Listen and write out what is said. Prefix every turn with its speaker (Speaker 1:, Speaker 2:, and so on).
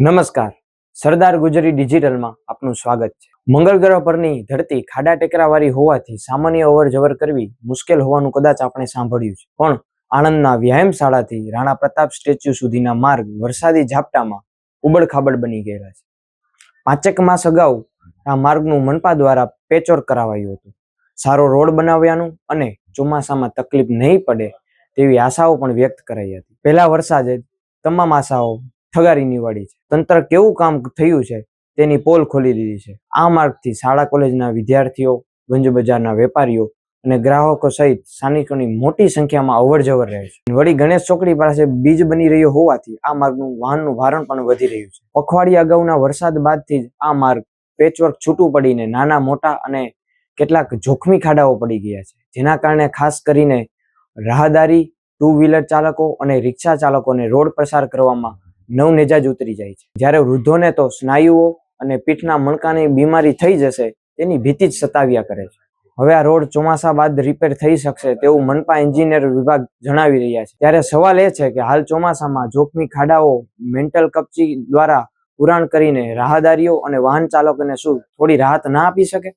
Speaker 1: નમસ્કાર. સરદાર ગુજરી ડિજિટલમાં આપનું સ્વાગત છે. મંગળ ગ્રહ પરની ધરતી ખાડા ટેકરાવાળી હોવાથી સામાન્ય અવર જવર કરવી મુશ્કેલ હોવાનું કદાચ આપણે સાંભળ્યું છે. પણ આણંદના વ્યાયામ શાળાથી રાણા પ્રતાપ સ્ટેચ્યુ સુધીના માર્ગ વરસાદી ઝાપટામાં ઉબડખાબડ બની ગયેલા છે. પાંચેક માસ અગાઉ આ માર્ગનું મનપા દ્વારા પેચવર્ક કરાવાયું હતું. સારો રોડ બનાવ્યાનું અને ચોમાસામાં તકલીફ નહીં પડે તેવી આશાઓ પણ વ્યક્ત કરાઈ હતી. પહેલા વરસાદે તમામ આશાઓ ઠગારી નીવાળી છે. તંત્ર કેવું કામ થયું છે તેની પોલ ખોલી દીધી છે. આ માર્ગથી શાળા કોલેજના વિદ્યાર્થીઓ, ગંજ બજારના વેપારીઓ અને ગ્રાહકો સહિત સ્થાનિકોની મોટી સંખ્યામાં અવર જવર રહે છે. વળી ગણેશ ચોકડી પાસે બીજ બની રહ્યો હોવાથી આ માર્ગનું વાહનનું ભારણ પણ વધી રહ્યું છે. પખવાડિયા અગાઉના વરસાદ બાદથી જ આ માર્ગ પેચવર્ક છૂટું પડીને નાના, મોટા અને કેટલાક જોખમી ખાડાઓ પડી ગયા છે. જેના કારણે ખાસ કરીને રાહદારી, ટુ વ્હીલર ચાલકો અને રિક્ષા ચાલકોને રોડ પસાર કરવામાં નવનેજાજ ઉતરી જાય છે. જ્યારે વૃદ્ધોને તો સ્નાયુઓ અને પીઠના મણકાની બીમારી થઈ જશે, તેની ભીતિ જ સતાવ્યા કરે છે. હવે આ રોડ ચોમાસા બાદ રિપેર થઈ શકશે તેવું મનપા એન્જિનિયર વિભાગ જણાવી રહ્યા છે. ત્યારે સવાલ એ છે કે હાલ ચોમાસામાં જોખમી ખાડાઓ મેન્ટલ કપચી દ્વારા પુરાણ કરીને રાહદારીઓ અને વાહન ચાલકોને શું થોડી રાહત ના આપી શકે?